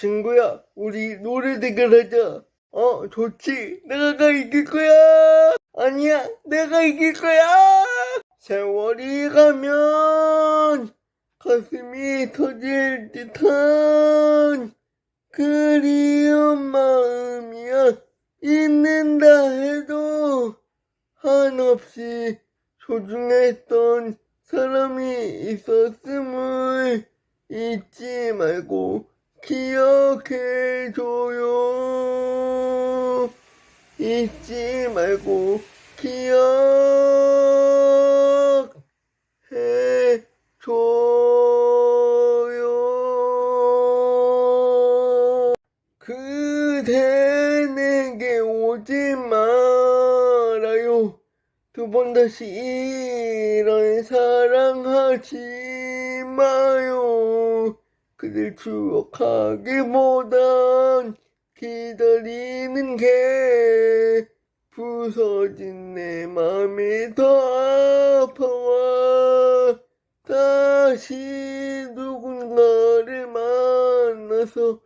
친구야, 우리 노래 대결하자. 어, 좋지. 내가 이길 거야. 아니야, 내가 이길 거야. 세월이 가면 가슴이 터질 듯한 그리운 마음이야. 잊는다 해도 한없이 소중했던 사람이 있었음을 잊지 말고 기억해줘요. 잊지 말고 기억해줘요. 그대 내게 오지 말아요. 두 번 다시 이런 사랑하지 마요. 그댈 추억하기보단 기다리는 게 부서진 내 맘이 더 아파와 다시 누군가를 만나서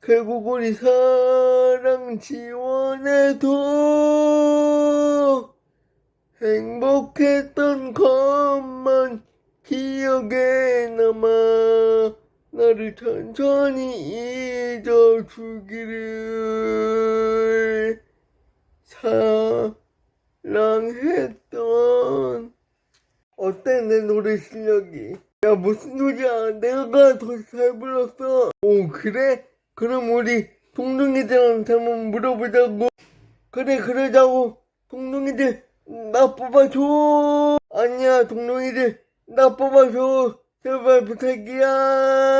결국 우리 사랑 지원해도 행복했던 것만 기억에 남아 나를 천천히 잊어주기를 사랑했던 어때 내 노래 실력이? 야 무슨 소리야? 내가 더 잘 불렀어. 오 그래? 그럼 우리 동동이들한테 한번 물어보자고. 그래 그러자고. 동동이들 나 뽑아줘. 아니야 동동이들. 나 뽑아줘. 제발 부탁이야